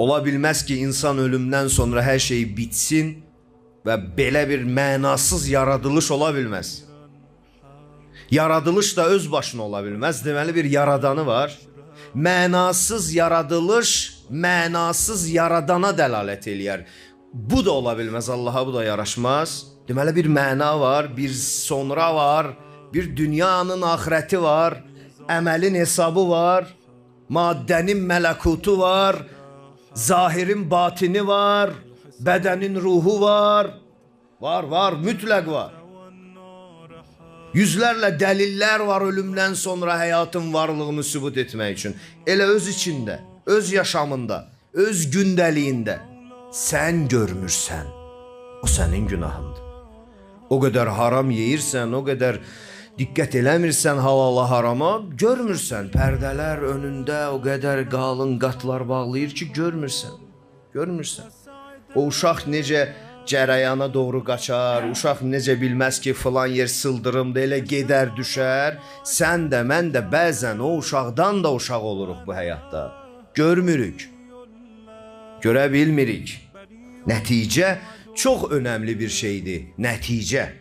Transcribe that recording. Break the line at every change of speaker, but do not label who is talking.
Ola bilməz ki, insan ölümdən sonra hər şey bitsin və belə bir mənasız yaradılış ola bilməz. Yaradılış da öz başına ola bilməz. Bir yaradanı var. Mənasız yaradılış mənasız yaradana dəlalət eləyər. Bu da ola bilməz. Allaha bu da yaraşmaz. Deməli bir məna var, bir sonra var, bir dünyanın axirəti var, əməlin hesabı var, maddənin mələkutu var, zahirin batini var, bədənin ruhu var. Var, var, mütləq var. Yüzlərlə dəlillər var ölümdən sonra həyatın varlığını sübut etmək üçün. Elə öz içində, öz yaşamında, öz gündəliyində sən görmürsən. O sənin günahındır. O qədər haram yeyirsən, o qədər diqqət eləmirsən halala harama, görmürsən. Pərdələr önündə o qədər qalın qatlar bağlayır ki, görmürsən. Görmürsən. O uşaq necə cərəyana doğru qaçar, uşaq necə bilməz ki, filan yer sıldırımda elə gedər düşər. Sən də, mən də bəzən o uşaqdan da uşaq oluruq bu həyatda. Görmürük. Görə bilmirik. Nəticə çox önəmli bir şeydir. Nəticə.